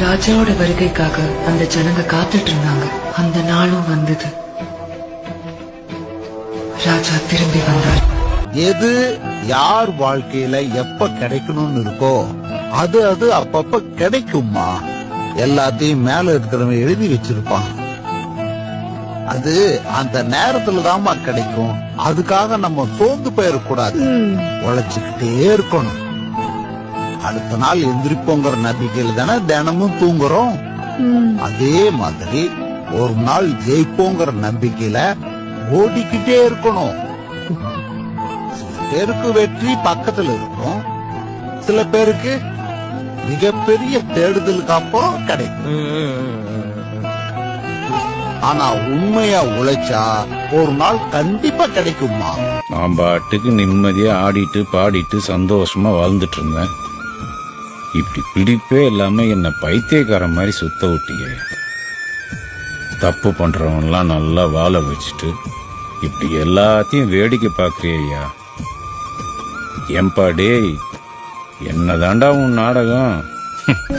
ராஜாவோட வருகைக்காக அந்த ஜனங்க காத்துட்டு இருந்தாங்க. அந்த நாளும் வந்தது. ராஜா திரும்பி வந்தார். எது யார் வாழ்க்கையில எப்ப கிடைக்கணும்னு இருக்கோ அது அது அப்பப்ப கிடைக்குமா எல்லாத்தையும் மேல இருக்கிறவன் எழுதி வச்சிருப்பான். அது அந்த நேரத்துல தாம்மா கிடைக்கும். அதுக்காக நம்ம சோர்ந்து போயிடக்கூடாது. உழைச்சுக்கிட்டே இருக்கணும். அடுத்த நாள் எந்திரிப்போங்கிற நம்பிக்கையில தானே தினமும் தூங்குறோம்? அதே மாதிரி ஒரு நாள் ஜெயிப்போங்கிற நம்பிக்கையில ஓடிக்கிட்டே இருக்கணும். சில பேருக்கு வெற்றி பக்கத்துல இருக்கும். சில பேருக்கு மிகப்பெரிய தேடுதலுக்கு அப்புறம் கிடைக்கும். ஆனா உண்மையா உழைச்சா ஒரு நாள் கண்டிப்பா கிடைக்குமா? நான் பாட்டுக்கு நிம்மதியா ஆடிட்டு பாடிட்டு சந்தோஷமா வாழ்ந்துட்டு இருந்தேன். இப்படி பிடிப்பே இல்லாம என்ன பைத்தியக்காரன் மாதிரி சுத்த விட்டியே. தப்பு பண்றவன்லாம் நல்லா வாழ வச்சுட்டு இப்படி எல்லாத்தையும் வேடிக்கை பாக்குறியா ஏம்பா டேய் என்னதாண்டா உன் நாடகம்?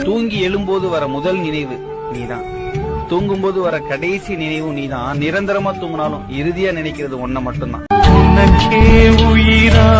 தூங்கி எழும்போது வர முதல் நினைவு நீதான். தூங்கும்போது வர கடைசி நினைவு நீதான். நிரந்தரமா தூங்கினாலும் இறுதியா நினைக்கிறது ஒன்ன மட்டும்தான். உனக்கே உயிரானே